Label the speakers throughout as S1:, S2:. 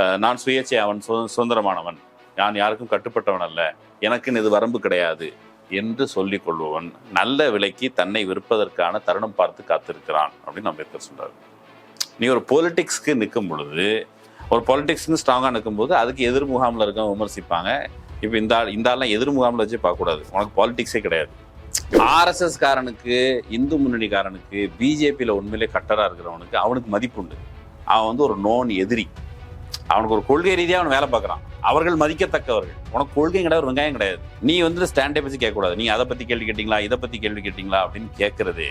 S1: நான் சுயேச்சை அவன் சு- சுதந்திரமானவன். நான் யாருக்கும் கட்டுப்பட்டவன் அல்ல. எனக்குன்னு இது வரம்பு கிடையாது என்று சொல்லிக் கொள்பவன் நல்ல விலைக்கு தன்னை விற்பதற்கான தருணம் பார்த்து காத்திருக்கிறான் அப்படின்னு அம்பேத்கர் சொல்றாரு. நீ ஒரு பொலிட்டிக்ஸ்க்கு நிற்கும் பொழுது ஒரு பொலிட்டிக்ஸ்க்கு ஸ்ட்ராங்காக நிற்கும்போது அதுக்கு எதிர் முகாமில் இருக்கவங்க விமர்சிப்பாங்க. இப்போ இந்த ஆள் இந்த ஆள்லாம் எதிர் முகாமில் வச்சு பார்க்கக்கூடாது. உனக்கு பாலிடிக்ஸே கிடையாது. ஆர்எஸ்எஸ் காரனுக்கு இந்து முன்னணிக்காரனுக்கு பிஜேபியில் உண்மையிலே கட்டராக இருக்கிறவனுக்கு அவனுக்கு மதிப்பு உண்டு அவன் வந்து ஒரு நோன் எதிரி. அவனுக்கு ஒரு கொள்கை ரீதியாக அவன் வேலை பார்க்குறான். அவர்கள் மதிக்கத்தக்கவர்கள். உனக்கு கொள்கை கிடையாது ஒரு வெங்காயம் கிடையாது. நீ வந்து ஸ்டாண்டை பற்றி கேட்கக்கூடாது. நீ அதை பற்றி கேள்வி கேட்டீங்களா இதை பற்றி கேள்வி கேட்டீங்களா அப்படின்னு கேட்கறது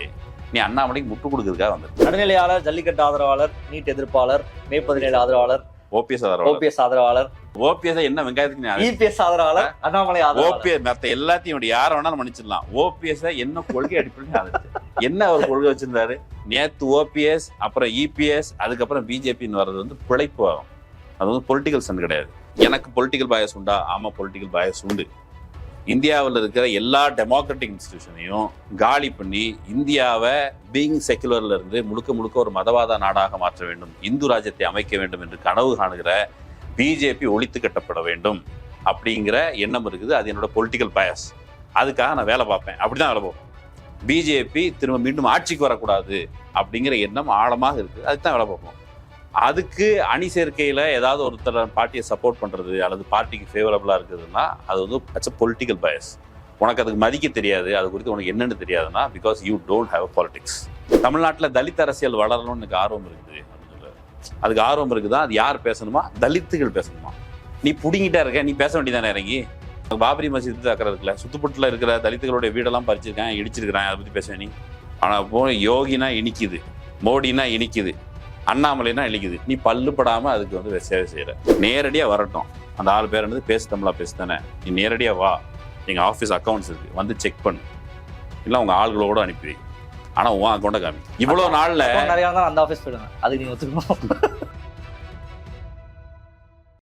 S1: நீ அண்ணாமலைக்கு முட்டு கொடுக்கறதுக்காக வந்து
S2: நடுநிலையாளர் ஜல்லிக்கட்டு ஆதரவாளர் நீட் எதிர்ப்பாளர் மே பதினேழு ஆதரவாளர்
S1: ஓபிஎஸ் ஆதரவு
S2: ஓபிஎஸ் ஆதரவாளர்
S1: ஓபிஎஸ் என்ன வெங்காயத்துக்கு
S2: இபிஎஸ் ஆதரவாளர் அண்ணாமலை ஆதரவாளர்.
S1: ஓபிஎஸ் மத்த எல்லாத்தையும் யாரை வேணாலும் மன்னிச்சிடலாம். ஓபிஎஸ் என்ன கொள்கை அடிப்படையில் ஆதரிச்சு என்ன அவர் கொள்கை வச்சிருந்தாரு? நேத்து ஓபிஎஸ் அப்புறம் இபிஎஸ் அதுக்கப்புறம் பிஜேபின்னு வர்றது வந்து பிழைப்பு ஆகும். அது வந்து பொலிட்டிக்கல் சன் கிடையாது. எனக்கு பொலிட்டிக்கல் பயஸ் உண்டா? ஆமாம் பொலிட்டிக்கல் பயஸ் உண்டு. இந்தியாவில் இருக்கிற எல்லா டெமோக்ராட்டிக் இன்ஸ்டிடியூஷனையும் காலி பண்ணி இந்தியாவை பீயிங் செக்குலர்ல இருந்து முழுக்க முழுக்க ஒரு மதவாத நாடாக மாற்ற வேண்டும் இந்து ராஜ்யத்தை அமைக்க வேண்டும் என்று கனவு காணுகிற பிஜேபி ஒழித்து கட்டப்பட வேண்டும் அப்படிங்கிற எண்ணம் இருக்குது. அது என்னோட பொலிட்டிக்கல் பயஸ் அதுக்காக நான் வேலை பார்ப்பேன். அப்படிதான் வேலை பார்ப்பேன். பிஜேபி திரும்ப மீண்டும் ஆட்சிக்கு வரக்கூடாது அப்படிங்கிற எண்ணம் ஆழமாக இருக்குது. அதுக்கு தான் வேலை பார்ப்போம். அதுக்கு அணி சேர்க்கையில் ஏதாவது ஒருத்தர் பார்ட்டியை சப்போர்ட் பண்ணுறது அல்லது பார்ட்டிக்கு ஃபேவரபுளாக இருக்குதுன்னா அது வந்து அட்ஸ் அ பொலிட்டிக்கல் பயஸ் உனக்கு அதுக்கு மதிக்க தெரியாது. அது குறித்து உனக்கு என்னென்னு தெரியாதுன்னா because you don't have politics தமிழ்நாட்டில் தலித் அரசியல் வளரணும்னு எனக்கு ஆர்வம் இருக்குது. அதுக்கு ஆர்வம் இருக்குதா? அது யார் பேசணுமா? தலித்துகள் பேசணுமா? நீ பிடிங்கிட்டா இருக்க நீ பேச வேண்டியதானே இறங்கி? பாபரி மசீது அக்கறை இருக்குல்ல இருக்கிற தலித்துகளுடைய வீடெல்லாம் பறிச்சிருக்கேன் இடிச்சிருக்கிறேன் அதை பற்றி பேச நீ. ஆனால் போ யோகினா இனிக்குது மோடினா இனிக்குது. அண்ணாமலைனா இனிக்குது நீ பல்லு படாம அதுக்கு வந்து சேவை செய்யற நேரடியா வரட்டும். அந்த ஆள் பேர் என்னது? பேசு தமிழா பேசு தானே. நீ நேரடியா வா. எங்க ஆஃபீஸ் அக்கௌண்ட்ஸ் இருக்கு. வந்து செக் பண்ணு. இல்லை உங்க ஆள்களோட அனுப்பி வை. ஆனா உன் அக்கௌண்ட்டை காமி. இவ்வளவு நாள்ல
S2: நிறைய அந்த ஆபீஸ் போயிடுங்க அதுக்கு நீங்க ஒத்துக்கணும்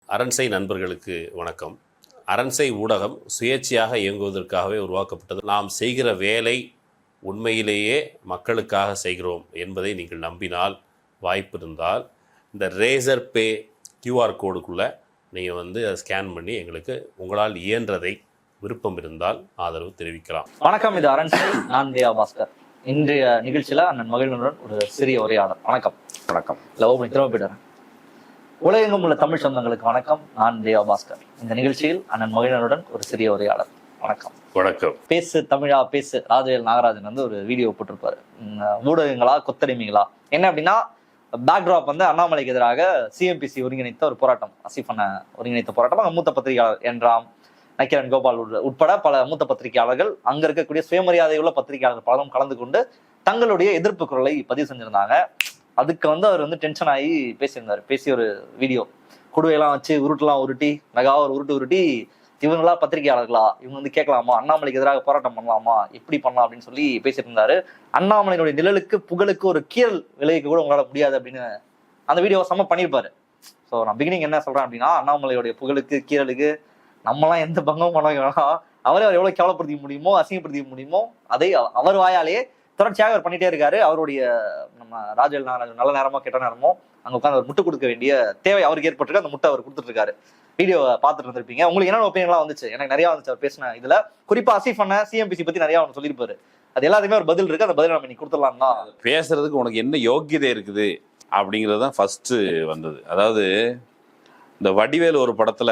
S3: அரண்சை நண்பர்களுக்கு வணக்கம். அரண்சை ஊடகம் சுயேட்சையாக இயங்குவதற்காகவே உருவாக்கப்பட்டது. நாம் செய்கிற வேலை உண்மையிலேயே மக்களுக்காக செய்கிறோம் என்பதை நீங்கள் நம்பினால் வாய்ப்பு இருந்தால் இந்த ரேசர் பே கியூஆர் கோடுக்குள்ளே நீங்கள் வந்து அதை ஸ்கேன் பண்ணி எங்களுக்கு உங்களால் இயன்றதை விருப்பம் இருந்தால் ஆதரவு தெரிவிக்கலாம்.
S2: வணக்கம் இது அரண்சை நான் தேவா பாஸ்கர். இன்றைய நிகழ்ச்சியில அண்ணன் மகிழ்வனுடன் ஒரு சிறிய உரையாடல். வணக்கம்.
S1: வணக்கம்.
S2: லவ் பண்ணி திரும்ப போயிடுறேன். உலகெங்கும் உள்ள தமிழ் சொந்தங்களுக்கு வணக்கம். நான் தேவா பாஸ்கர். இந்த நிகழ்ச்சியில் அண்ணன் மகிழனுடன் ஒரு சிறிய உரையாடல். வணக்கம்.
S1: வணக்கம்.
S2: பேசு தமிழா பேசு. ராஜவேல் நாகராஜன் வந்து ஒரு வீடியோ போட்டிருப்பாரு. ஊடகங்களா கொத்தடிமைகளா? என்ன அப்படின்னா பேக்ட்ராப் வந்து அண்ணாமலைக்கு எதிராக சிஎம்பிசி ஒருங்கிணைத்த ஒரு போராட்டம் அசிஃபனை ஒருங்கிணைத்த போராட்டம். மூத்த பத்திரிகையாளர் என்றாம் நக்கிரன் கோபால் உட்பட- உட்பட பல மூத்த பத்திரிகையாளர்கள் அங்க இருக்கக்கூடிய சுயமரியாதையுள்ள பத்திரிகையாளர்கள் பலரும் கலந்து கொண்டு தங்களுடைய எதிர்ப்பு குரலை பதிவு செஞ்சிருந்தாங்க. அதுக்கு வந்து அவர் வந்து டென்ஷன் ஆகி பேசியிருந்தார். பேசிய ஒரு வீடியோ குடுவையெல்லாம் வச்சு உருட்டுலாம் உருட்டி மெகாவை உருட்டு உருட்டி இவங்களா பத்திரிகையாளர்களா? இவங்க வந்து கேட்கலாமா? அண்ணாமலைக்கு எதிராக போராட்டம் பண்ணலாமா? எப்படி பண்ணலாம் அப்படின்னு சொல்லி பேசிட்டு இருந்தாரு. அண்ணாமலையினுடைய நிழலுக்கு புகழுக்கு ஒரு கீழ் விலைக்கு கூட உங்களால முடியாது அப்படின்னு அந்த வீடியோ செம்ம பண்ணியிருப்பாரு ஸோ நான் பிகினிங் என்ன சொல்றேன் அப்படின்னா அண்ணாமலையுடைய புகழுக்கு கீழலுக்கு நம்மலாம் எந்த பங்கமும் பண்ண வேணாம். அவரே அவர் எவ்வளவு கேவலப்படுத்த முடியுமோ அசிங்கப்படுத்த முடியுமோ அதை அவர் வாயாலேயே தொடர்ச்சியாக அவர் பண்ணிட்டே இருக்காரு. அவருடைய நம்ம ராஜல் நல்ல நேரமோ கெட்ட நேரமோ அங்க உட்காந்து அவர் முட்டு கொடுக்க வேண்டிய தேவை அவருக்கு ஏற்பட்டிருக்கு. அந்த முட்டை அவர் கொடுத்துட்டு இருக்காரு. வீடியோவை பார்த்துட்டு இருந்திருப்பீங்க. உங்களுக்கு என்னென்ன ஒப்பீனியன்லாம் வந்துச்சு? எனக்கு நிறைய வந்துச்சு அவர் பேசின இதுல. குறிப்பா அசீஃப் அண்ண சிஎம்பிசி பத்தி நிறைய அவர் சொல்லியிருப்பாரு. அது எல்லாத்துக்குமே ஒரு பதில் இருக்கு. அந்த பதில் நம்ம இன்னைக்கு கொடுத்துடலாம் தான்
S1: பேசுறதுக்கு உனக்கு என்ன யோக்கியதை இருக்குது அப்படிங்கிறது தான் ஃபர்ஸ்ட் வந்தது. அதாவது இந்த வடிவேலு ஒரு படத்துல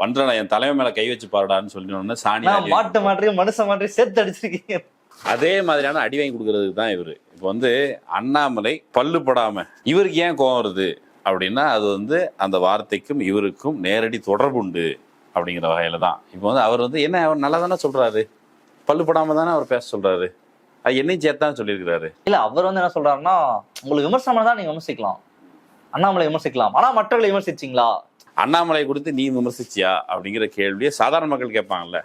S1: வன்றன என் தலைமை மேல கை வச்சு பாருடான்னு சொல்லி சாணி
S2: நான்
S1: அடி
S2: மாட்டு மாற்றி மனுஷன் மாற்றி சேர்த்து அடிச்சிருக்கீங்க.
S1: அதே மாதிரியான அடி வாங்கி கொடுக்கறதுக்கு தான் இவரு. இப்போ வந்து அண்ணாமலை பல்லு படாம இவருக்கு ஏன் கோவம் வருது? அப்படின்னா அது வந்து அந்த வார்த்தைக்கும் இவருக்கும் நேரடி தொடர்பு உண்டு அப்படிங்கிற வகையில தான். இப்போ வந்து அவர் வந்து என்ன அவர் நல்லா தானே சொல்றாரு? பல்லு படாம தானே அவர் பேச சொல்றாரு? அது என்னையும் சேர்த்தான் சொல்லியிருக்கிறாரு.
S2: இல்ல அவர் வந்து என்ன சொல்றாருன்னா உங்களுக்கு விமர்சனம் தான் நீங்க விமர்சிக்கலாம். அண்ணாமலை விமர்சிக்கலாம். ஆனா மற்றவர்களை விமர்சிச்சீங்களா?
S1: அண்ணாமலை குறித்து நீ விமர்சிச்சியா? அப்படிங்கிற கேள்வியை சாதாரண மக்கள் கேட்பாங்கல்ல.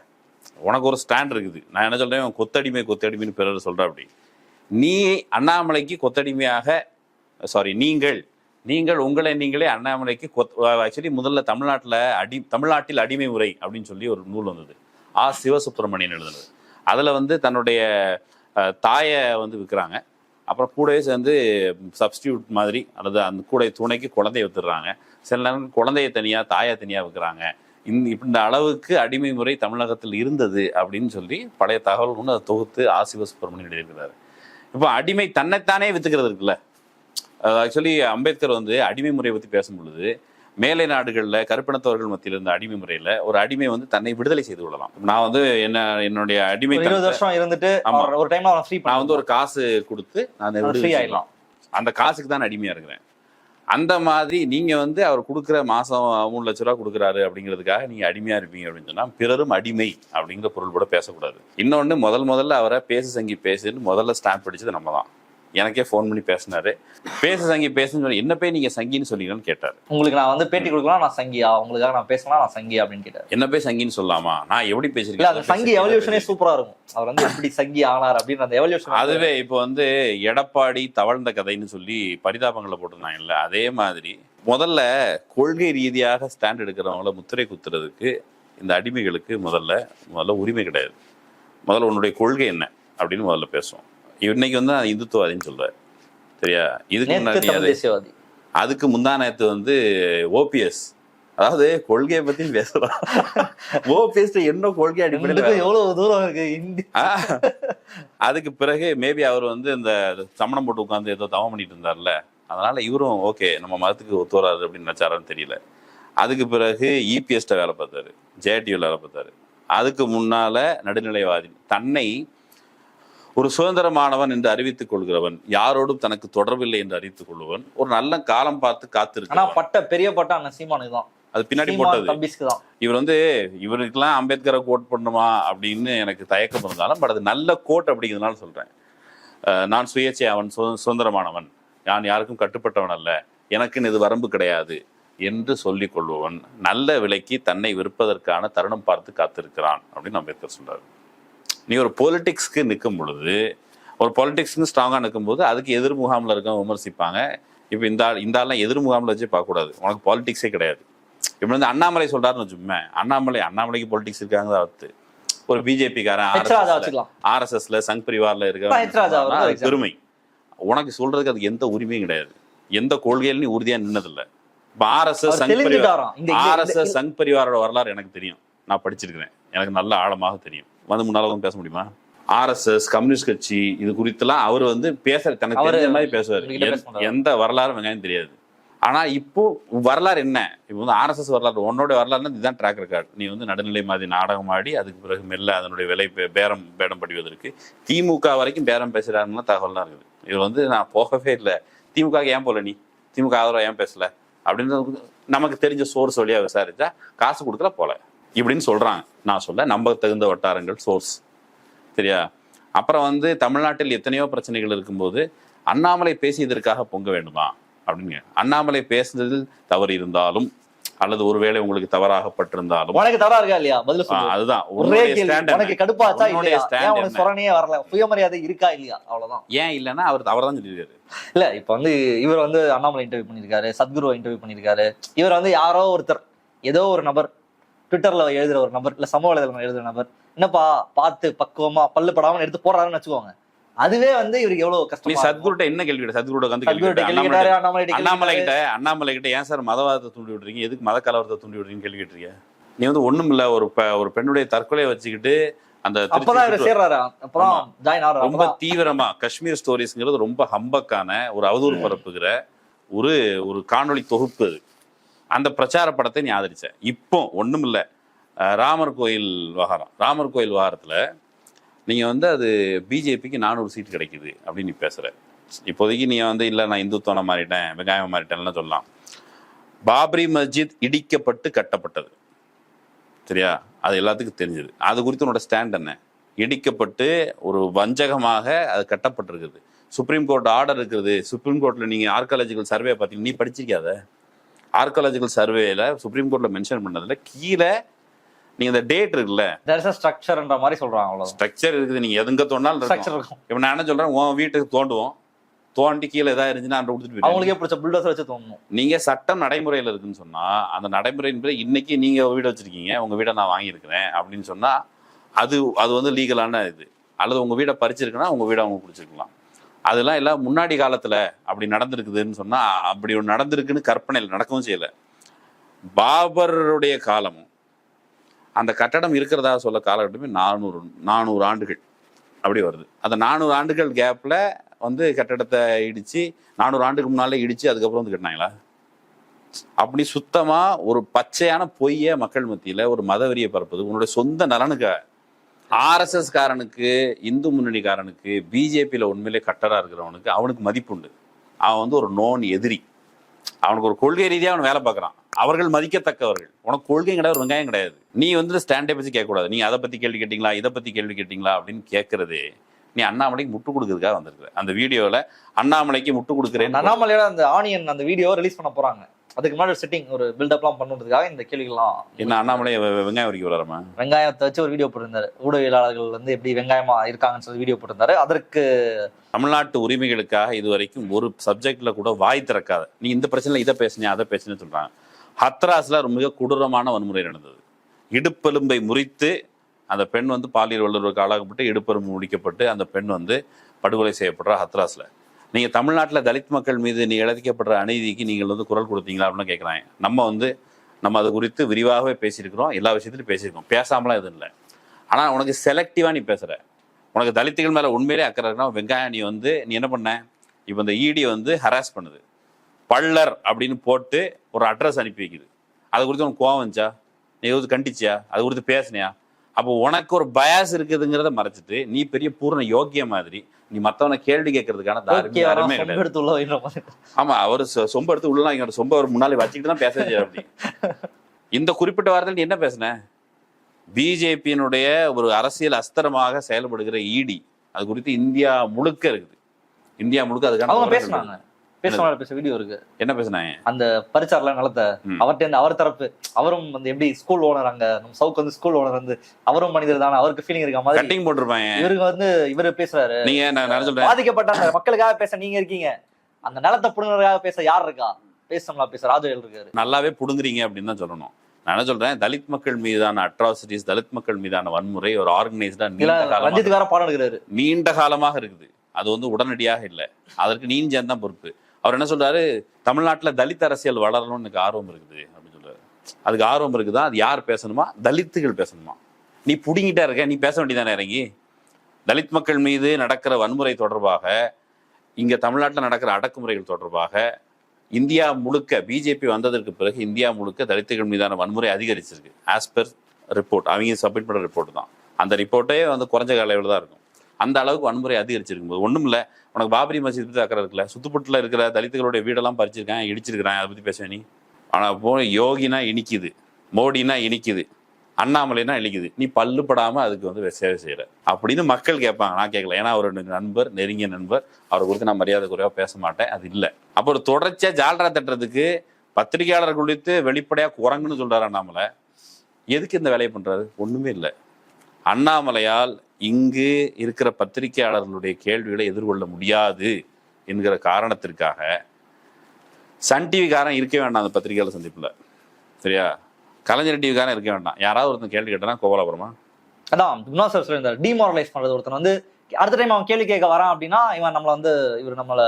S1: உனக்கு ஒரு ஸ்டாண்ட் இருக்குது. நான் என்ன சொல்றேன்? இவன் கொத்தடிமை கொத்தடிமைன்னு பிறர் சொல்ற அப்படி நீ அண்ணாமலைக்கு கொத்தடிமையாக சாரி நீங்கள் நீங்கள் உங்களை நீங்களே அண்ணாமலைக்கு கொத் ஆக்சுவலி முதல்ல தமிழ்நாட்டில் அடி தமிழ்நாட்டில் அடிமை முறை அப்படின்னு சொல்லி ஒரு நூல் வந்தது. ஆ. சிவசுப்பிரமணியன் எழுதுனது. அதில் வந்து தன்னுடைய தாயை வந்து விற்கிறாங்க. அப்புறம் கூடவே சேர்ந்து சப்ஸ்டியூட் மாதிரி அல்லது அந்த கூட துணைக்கு குழந்தைய வித்துடுறாங்க. சில நேரம் குழந்தைய தனியாக தாயை தனியாக விற்கிறாங்க. இந்த இந்த அளவுக்கு அடிமை முறை தமிழகத்தில் இருந்தது அப்படின்னு சொல்லி பழைய தகவல் கொண்டு அதை தொகுத்து ஆசிவ சுப்பிரமணியன் எழுதியிருக்கிறாரு. இப்போ அடிமை தன்னைத்தானே வித்துக்கிறது இருக்குல்ல? ஆக்சுவலி அம்பேத்கர் வந்து அடிமை முறையை பற்றி பேசும் பொழுது மேலை நாடுகளில் கருப்பினத்தவர்கள் மத்தியில் இருந்த அடிமை முறையில் ஒரு அடிமை வந்து தன்னை விடுதலை செய்து கொள்ளலாம். நான் வந்து என்ன என்னுடைய அடிமை
S2: இருபது வருஷம் இருந்துட்டு ஒரு ஃப்ரீ
S1: நான் வந்து ஒரு காசு கொடுத்து நான்
S2: ஃப்ரீ
S1: விடுதலை
S2: ஆயிடலாம்.
S1: அந்த காசுக்கு தான் அடிமையா இருக்கிறேன். அந்த மாதிரி நீங்க வந்து அவர் கொடுக்குற மாசம் மூணு லட்ச ரூபா கொடுக்குறாரு அப்படிங்கிறதுக்காக நீங்க அடிமையா இருப்பீங்க அப்படின்னு சொன்னா பிறரும் அடிமை அப்படிங்கிற பொருள் கூட பேசக்கூடாது. இன்னொன்னு முதல் முதல்ல அவரை பேசு சங்கி பேசுன்னு முதல்ல ஸ்டாம்ப் அடிச்சது நம்ம தான். எனக்கே ஃபோன் பண்ணி பேசினாரு. பேசு சங்கி பேசுன்னு சொல்லி என்ன போய் நீங்க சங்கின்னு சொன்னீங்கன்னு கேட்டாரு.
S2: உங்களுக்கு நான் வந்து பேட்டி கொடுக்கலாம் நான் சங்கியா? உங்களுக்காக நான் பேசலாம் நான் சங்கியா? அப்படின்னு கேட்டாரு.
S1: என்ன போய் சங்கின்னு சொல்லலாமா நான் எப்படி பேசிருக்கேன்
S2: அந்த சங்கி எவல்யூஷனே சூப்பரா இருக்கும். அவர் வந்து எப்படி சங்கி ஆனார் அப்படின்னு அந்த எவல்யூஷன்
S1: அதுவே இப்போ வந்து எடப்பாடி தவழ்ந்த கதைன்னு சொல்லி பரிதாபங்களை போட்டிருந்தாங்கல்ல அதே மாதிரி முதல்ல கொள்கை ரீதியாக ஸ்டாண்ட் எடுக்கிறவங்கள முத்திரை குத்துறதுக்கு இந்த அடிமைகளுக்கு முதல்ல முதல்ல உரிமை கிடையாது. முதல்ல உன்னுடைய கொள்கை என்ன? அப்படின்னு முதல்ல பேசுவோம். இன்னைக்கு வந்து நான் இந்துத்துவாதின்னு சொல்றேன். சரியா? இதுக்கு முன்னாடி அதுக்கு முந்தா நேத்து வந்து ஓபிஎஸ். அதாவது கொள்கையை பத்தி பேசுறான் ஓபிஎஸ் என்ன கொள்கை அடிப்படையில்
S2: எவ்வளவு தூரம் இருக்கு? இந்தி.
S1: அதுக்கு பிறகு மேபி அவர் வந்து இந்த சமணம் போட்டு உட்காந்து ஏதோ தவம் பண்ணிட்டு இருந்தார்ல. அதனால இவரும் ஓகே நம்ம மதத்துக்கு ஒத்து வராது அப்படின்னு நினைச்சாரான்னு தெரியல. அதுக்கு பிறகு இபிஎஸ்ட வேலை பார்த்தாரு. ஜேடியூல வேலை பார்த்தாரு. அதுக்கு முன்னால நடுநிலைவாதி தன்னை ஒரு சுதந்திரமானவன் என்று அறிவித்துக் கொள்கிறவன் யாரோடும் தனக்கு தொடர்பில்லை என்று அறிவித்துக் கொள்பவன் ஒரு நல்ல காலம் பார்த்து
S2: ஆனா
S1: காத்திருக்கிறான்
S2: பட்ட பெரிய பட்ட அண்ணன் சீமானுக்கு தான்.
S1: அது பின்னாடி போட்டது. இவர் வந்து இவருக்கெல்லாம் அம்பேத்கரை கோட் பண்ணுமா அப்படின்னு எனக்கு தயக்கம் இருந்தாலும் பட் அது நல்ல கோட் அப்படிங்கிறதுனால சொல்றேன். நான் சுயேட்சை அவன் சுத- சுதந்திரமானவன். நான் யாருக்கும் கட்டுப்பட்டவன் அல்ல. எனக்குன்னு இது வரம்பு கிடையாது என்று சொல்லிக் கொள்பவன். நல்ல விலைக்கு தன்னை விற்பதற்கான தருணம் பார்த்து காத்திருக்கிறான் அப்படின்னு அம்பேத்கர் சொல்றாரு. நீ ஒரு பொலிட்டிக்ஸ்க்கு நிற்கும் பொழுது ஒரு பொலிட்டிக்ஸ்க்கு ஸ்ட்ராங்காக நிற்கும்போது அதுக்கு எதிர் முகாமில் இருக்கவங்க விமர்சிப்பாங்க. இப்போ இந்த ஆள் இந்த ஆள்லாம் எதிர் முகாமில் வச்சு பார்க்கக்கூடாது. உனக்கு பாலிடிக்ஸே கிடையாது. இப்போ வந்து அண்ணாமலை சொல்றாருன்னு வச்சுப்போமே அண்ணாமலை அண்ணாமலைக்கு பொலிட்டிக்ஸ் இருக்காங்க அர்த்து ஒரு பிஜேபிக்காரன்
S2: ராஜா வச்சுக்கலாம்.
S1: ஆர்எஸ்எஸ்ல சங் பரிவார்ல இருக்க பெருமை. உனக்கு சொல்றதுக்கு அதுக்கு எந்த உரிமையும் கிடையாது. எந்த கொள்கையில நீ உறுதியா நின்னதில்ல. இப்போ ஆர்எஸ்எஸ் சங் பரிவார்
S2: தெளிஞ்சுட்டாராம் இங்க இங்க-
S1: ஆர்எஸ்எஸ் சங் பரிவாரோட வரலாறு எனக்கு தெரியும். நான் படிச்சிருக்கிறேன். எனக்கு நல்ல ஆழமாக தெரியும். வந்து முன்னால வந்து பேச முடியுமா? ஆர்எஸ்எஸ் கம்யூனிஸ்ட் கட்சி இது குறித்தெல்லாம் அவர் வந்து பேச தனக்கு தெரிஞ்ச மாதிரி பேசுவார். எந்த-
S2: மாட்டாரு.
S1: எந்த வரலாறு வெங்காயம் தெரியாது. ஆனா இப்போ வரலாறு என்ன? இப்போ வந்து ஆர்எஸ்எஸ் வரலாறு உன்னோட வரலாறுனா இதுதான் ட்ராக் ரெக்கார்ட் நீ வந்து நடுநிலை மாதிரி நாடகம் ஆடி அதுக்கு பிறகு மெல்ல அதனுடைய விலை பேரம் பேடம் படிவதற்கு திமுக வரைக்கும் பேரம் பேசுறாருன்னா தகவல்லாம் இருக்குது. இது வந்து நான் போகவே இல்லை. திமுக ஏன் போல நீ? திமுக ஆதரவு ஏன் பேசல? அப்படின்னு நமக்கு தெரிஞ்ச சோர்ஸ் வழியா விசாரிச்சா காசு கொடுக்கல போல. இப்படின்னு சொல்றாங்க. நான் சொல்ல நம்ப தகுந்த வட்டாரங்கள் சோர்ஸ் சரியா? அப்புறம் வந்து தமிழ்நாட்டில் எத்தனையோ பிரச்சனைகள் இருக்கும்போது அண்ணாமலை பேசியதற்காக பொங்க வேண்டுமா? அப்படின்னு அண்ணாமலை பேசுனதில் தவறு இருந்தாலும் அல்லது ஒருவேளை உங்களுக்கு தவறாகப்பட்டிருந்தாலும்.
S2: உனக்கு தவறா இருக்கா இல்லையா? பதில்
S1: ஆ,
S2: சொல்லு.
S1: அதுதான்.
S2: ஒரே உனக்கு? கடுப்பாச்சா இல்லையா? ஏன்? சொரணையே வரல? சுயமரியாதை இருக்கா இல்லையா? அவ்வளவுதான்.
S1: ஏன் இல்லைன்னா அவர் தவறுதான் சொல்லியிருக்காரு.
S2: இல்ல இப்ப வந்து இவர் வந்து அண்ணாமலை இன்டர்வியூ பண்ணிருக்காரு சத்குரு இன்டர்வியூ பண்ணிருக்காரு இவர் வந்து யாரோ ஒருத்தர் ஏதோ ஒரு நபர் ட்விட்டர்ல எழுதுற ஒரு நபர் இல்ல சமூக வலைதளம் எழுதுற நபர் என்னப்பா பார்த்து பக்குவமா பல்லு படாம எடுத்து போடுறாருன்னு வச்சுக்கோங்க. அதுவே வந்து இவருக்கு எவ்வளவு
S1: நீ
S2: கஷ்டம்
S1: சத்குருட்ட என்ன கேள்வி கேட்ட? சத்குருட வந்து அண்ணாமலை
S2: கிட்ட.
S1: அண்ணாமலை கிட்ட ஏன் சார் மதவாதத்தை தூண்டி விடுறீங்க? எதுக்கு மத கலவரத்தை தூண்டி விடுறீங்கன்னு கேள்வி கேட்டுறீங்க நீ வந்து ஒண்ணும் இல்ல ஒரு ஒரு பெண்ணுடைய தற்கொலையை வச்சுக்கிட்டு அந்த ரொம்ப தீவிரமா காஷ்மீர் ஸ்டோரிஸ்ங்கிறது ரொம்ப ஹம்பக்கான ஒரு அவதூறு பரப்புகிற ஒரு ஒரு காணொளி தொகுப்பு அது. அந்த பிரச்சார படத்தை நீ ஆதரிச்ச. இப்போ ஒன்றும் இல்லை ராமர் கோயில் விவகாரம். ராமர் கோயில் விவகாரத்தில் நீங்கள் வந்து அது பிஜேபிக்கு நானூறு சீட் கிடைக்குது அப்படின்னு நீ பேசுகிற இப்போதைக்கு நீ வந்து இல்லை நான் இந்துத்துவனை மாறிட்டேன் வெங்காயம் மாறிட்டேன்லாம் சொல்லலாம். பாப்ரி மஸ்ஜித் இடிக்கப்பட்டு கட்டப்பட்டது. சரியா? அது எல்லாத்துக்கும் தெரிஞ்சது. அது குறித்து உன்னோட ஸ்டாண்ட் என்ன? இடிக்கப்பட்டு ஒரு வஞ்சகமாக அது கட்டப்பட்டிருக்குது. சுப்ரீம் கோர்ட் ஆர்டர் இருக்குது. சுப்ரீம் கோர்ட்டில் நீங்கள் ஆர்காலஜிக்கல் சர்வே பார்த்தீங்கன்னா நீ படிச்சிருக்காத ஆர்காலஜிக்கல் சர்வேல சுப்ரீம் கோர்ட்ல மென்ஷன் பண்ணதுல கீழே நீங்க இந்த டேட் இருக்குல்ல?
S2: ஸ்ட்ரக்சர்ன்ற மாதிரி சொல்றாங்க அவ்வளவுதான்.
S1: ஸ்ட்ரக்சர் இருக்குது. நீங்க எதுங்க தோணாலும்
S2: ஸ்ட்ரக்சர்
S1: இருக்கும். இப்போ நான் என்ன சொல்றேன்? உன் வீட்டுக்கு தோண்டுவோம். தோண்டி கீழே ஏதாவது இருந்துச்சுன்னா அன்று கொடுத்துட்டு.
S2: அவங்களுக்கே பிடிச்ச புல்டோசர் வச்சு தோணும்
S1: நீங்க சட்டம் நடைமுறையில் இருக்குன்னு சொன்னா அந்த நடைமுறையின் இன்னைக்கு நீங்க வீடு வச்சிருக்கீங்க உங்க வீடை நான் வாங்கியிருக்கிறேன் அப்படின்னு சொன்னா அது அது வந்து லீகலான இது. அல்லது உங்க வீடை பறிச்சிருக்குன்னா உங்க வீடை அவங்க பிடிச்சிருக்கலாம் அதெல்லாம் எல்லாம் முன்னாடி காலத்தில் அப்படி நடந்திருக்குதுன்னு சொன்னால் அப்படி ஒன்று நடந்திருக்குன்னு கற்பனையில் நடக்கவும் செய்யல. பாபருடைய காலமும் அந்த கட்டடம் இருக்கிறதா சொல்ல காலகட்டமே நானூறு நானூறு ஆண்டுகள் அப்படி வருது. அந்த நானூறு ஆண்டுகள் கேப்பில் வந்து கட்டடத்தை இடித்து நானூறு ஆண்டுக்கு முன்னாலே இடித்து அதுக்கப்புறம் வந்து கட்டினாங்களா? அப்படி சுத்தமாக ஒரு பச்சையான பொய்யை மக்கள் மத்தியில் ஒரு மதவெறியை பரப்புது. உன்னுடைய சொந்த நலனுக்கு ஆர்எஸ்எஸ் காரனுக்கு இந்து முன்னணிக்காரனுக்கு பிஜேபியில் உண்மையிலே கட்டராக இருக்கிறவனுக்கு அவனுக்கு மதிப்பு உண்டு அவன் வந்து ஒரு நோன் எதிரி. அவனுக்கு ஒரு கொள்கை ரீதியாக அவன் வேலை பார்க்குறான். அவர்கள் மதிக்கத்தக்கவர்கள். உனக்கு கொள்கை கிடையாது ஒரு வெங்காயம் கிடையாது. நீ வந்து ஸ்டாண்டை பற்றி கேட்கக்கூடாது. நீ அதை பற்றி கேள்வி கேட்டிங்களா இதை பற்றி கேள்வி கேட்டிங்களா அப்படின்னு கேட்குறது. நீ அண்ணாமலைக்கு முட்டு கொடுக்கறதுக்காக வந்திருக்கிற. அந்த வீடியோவில் அண்ணாமலைக்கு முட்டு கொடுக்குறேன்
S2: அண்ணாமலையோட அந்த ஆனியன் அந்த வீடியோ ரிலீஸ் பண்ண போகிறாங்க அதுக்கு முன்னாடி ஒரு செட்டிங் ஒரு பில்டப்லாம் பண்ணுறதுக்காக இந்த கேள்விகள்லாம்
S1: என்ன அண்ணாமலை வெங்காயம் வரைக்கும் வராமா
S2: வெங்காயத்தை வச்சு ஒரு வீடியோ போட்டிருந்தாரு. ஊடகவியலாளர்கள் வந்து எப்படி வெங்காயமா இருக்காங்கன்னு சொல்லி வீடியோ போட்டிருந்தாரு. அதற்கு
S1: தமிழ்நாட்டு உரிமைகளுக்காக இதுவரைக்கும் ஒரு சப்ஜெக்ட்ல கூட வாய் திறக்காத. நீ இந்த பிரச்சனைல இதை பேசுனியா அதை பேசுனேன்னு சொல்றாங்க. ஹத்ராஸ்ல ஒரு மிக கொடூரமான வன்முறை நடந்தது. இடுப்பெலும்பை முறித்து அந்த பெண் வந்து பாலியல் வல்லுறவுக்கு ஆளாகப்பட்டு இடுப்பெலும்பு முடிக்கப்பட்டு அந்த பெண் வந்து படுகொலை செய்யப்படுறா ஹத்ராஸ்ல. நீங்கள் தமிழ்நாட்டில் தலித் மக்கள் மீது நீ இழதிக்கப்படுற அநீதிக்கு நீங்கள் வந்து குரல் கொடுத்தீங்களா அப்படின்னு கேட்குறாங்க நம்ம வந்து நம்ம அது குறித்து விரிவாகவே பேசியிருக்கிறோம். எல்லா விஷயத்திலும் பேசியிருக்கோம். பேசாமலாம் எதுவும் இல்லை. ஆனால் உனக்கு செலக்டிவாக நீ பேசுகிற உனக்கு தலித்துகள் மேலே உண்மையிலே அக்கறை இருக்குன்னா வெங்காயம் நீ வந்து நீ என்ன பண்ண? இப்போ இந்த இடி வந்து ஹராஸ் பண்ணுது. பள்ளர் அப்படின்னு போட்டு ஒரு அட்ரஸ் அனுப்பி வைக்குது. அது குறித்து உனக்கு கோவம் வந்துச்சா? நீ எதாவது கண்டிச்சியா? அது குறித்து பேசுனியா? அப்போ உனக்கு ஒரு பயாஸ் இருக்குதுங்கிறத மறைச்சிட்டு நீ பெரிய பூர்ண யோக்கிய மாதிரி நீ மத்தவனை கேள்வி கேட்கறதுக்கான தாருமே கிடையாது. ஆமா அவர் சொம்ப எடுத்து உள்ள இங்க சொம்ப அவர் முன்னாலே வச்சுக்கிட்டு தான் பேச அப்படி. இந்த குறிப்பிட்ட வாரத்தில் நீ என்ன பேசுன? பிஜேபியினுடைய ஒரு அரசியல் அஸ்திரமாக செயல்படுகிற இடி அது குறித்து இந்தியா முழுக்க இருக்குது. இந்தியா முழுக்க அதுக்கான
S2: பேசுனாங்க. பேசுனாங்க பேச வீடியோ இருக்கு.
S1: என்ன பேசுனாங்க
S2: அந்த பரிச்சார்ல நிலத்தை. அவர்கிட்ட இருந்து அவர் தரப்பு அவரும் வந்து எப்படி ஸ்கூல் ஓனர் அங்க நம்ம சவுக்கு வந்து ஸ்கூல் ஓனர் வந்து அவரும் மனிதர் தானே அவருக்கு ஃபீலிங் இருக்க மாதிரி?
S1: கட்டிங் போட்டிருப்பாங்க
S2: இவருக்கு வந்து இவரு பேசுறாரு.
S1: நீங்க நான் சொல்றேன்?
S2: பாதிக்கப்பட்ட அந்த மக்களுக்காக பேச நீங்க இருக்கீங்க. அந்த நிலத்தை புடுங்கிறதுக்காக பேச யார் இருக்கா? பேசணும்ல பேச ராஜவேல் இருக்காரு.
S1: நல்லாவே புடுங்குறீங்க அப்படின்னு தான் சொல்லணும். நான் என்ன சொல்றேன் தலித் மக்கள் மீதான அட்ராசிட்டிஸ் தலித் மக்கள் மீதான வன்முறை ஒரு ஆர்கனைஸ்டா நீண்ட காலமாக நீண்ட காலமாக இருக்குது. அது வந்து உடனடியாக இல்லை. அதற்கு சேர்ந்து தான் பொறுப்பு. அவர் என்ன சொல்றாரு? தமிழ்நாட்டில் தலித் அரசியல் வளரணும்னு எனக்கு ஆர்வம் இருக்குது அப்படின்னு சொல்றாரு. அதுக்கு ஆர்வம் இருக்குதா? அது யார் பேசணுமா? தலித்துகள் பேசணுமா? நீ புடிங்கிட்டா இருக்க நீ பேச வேண்டியதானே இறங்கி? தலித் மக்கள் மீது நடக்கிற வன்முறை தொடர்பாக இங்கே தமிழ்நாட்டில் நடக்கிற அடக்குமுறைகள் தொடர்பாக இந்தியா முழுக்க பிஜேபி வந்ததற்கு பிறகு இந்தியா முழுக்க தலித்துகள் மீதான வன்முறை அதிகரிச்சிருக்கு. ஆஸ் பெர் ரிப்போர்ட் அவங்க சப்மிட் பண்ணுற ரிப்போர்ட் தான். அந்த ரிப்போர்ட்டே வந்து குறைஞ்ச காலையில் தான் இருக்கும். அந்த அளவுக்கு வன்முறை அதிகரிச்சிருக்கும் போது. ஒன்றும் இல்லை உனக்கு பாபரி மசீத் பற்றி அக்கறை இருக்குல்ல? சுத்துப்பட்டில் இருக்கிற தலித்துகளுடைய வீடெல்லாம் பறிச்சிருக்கேன் இடிச்சிருக்கிறேன். அதை பற்றி பேசுவேன் நீ. ஆனால் போ யோகினா இனிக்குது. மோடினா இனிக்குது. அண்ணாமலைனா இனிக்குது நீ பல்லு அதுக்கு வந்து சேவை செய்கிற அப்படின்னு மக்கள் கேட்பாங்க. நான் கேட்கல. ஏன்னா அவர் நண்பர் நெருங்கிய நண்பர். அவரை குறித்து நான் மரியாதை குறைவாக பேச மாட்டேன். அது இல்லை. அப்போ ஒரு ஜால்ரா தட்டுறதுக்கு பத்திரிகையாளர் குறித்து வெளிப்படையாக குரங்குன்னு சொல்கிறார் அண்ணாமலை. எதுக்கு இந்த வேலையை பண்ணுறாரு ஒன்றுமே இல்லை. அண்ணாமலையால் இங்கு இருக்கிற பத்திரிகையாளர்களுடைய கேள்விகளை எதிர்கொள்ள முடியாது என்கிற காரணத்திற்காக சன் டிவிக்காரன் இருக்க வேண்டாம் அந்த பத்திரிகையாளர் சந்திப்புல. சரியா? கலைஞர் டிவிக்காரன் இருக்க வேண்டாம். யாராவது ஒருத்தன் கேள்வி கேட்டனா கோபாலபுரமா
S2: அதான் குணா சார் சொல்லியிருந்தாரு. டிமாரலைஸ் பண்ணுறது ஒருத்தன் வந்து அடுத்த டைம் அவன் கேள்வி கேட்க வரான் அப்படின்னா இவன் நம்மள வந்து இவர் நம்மள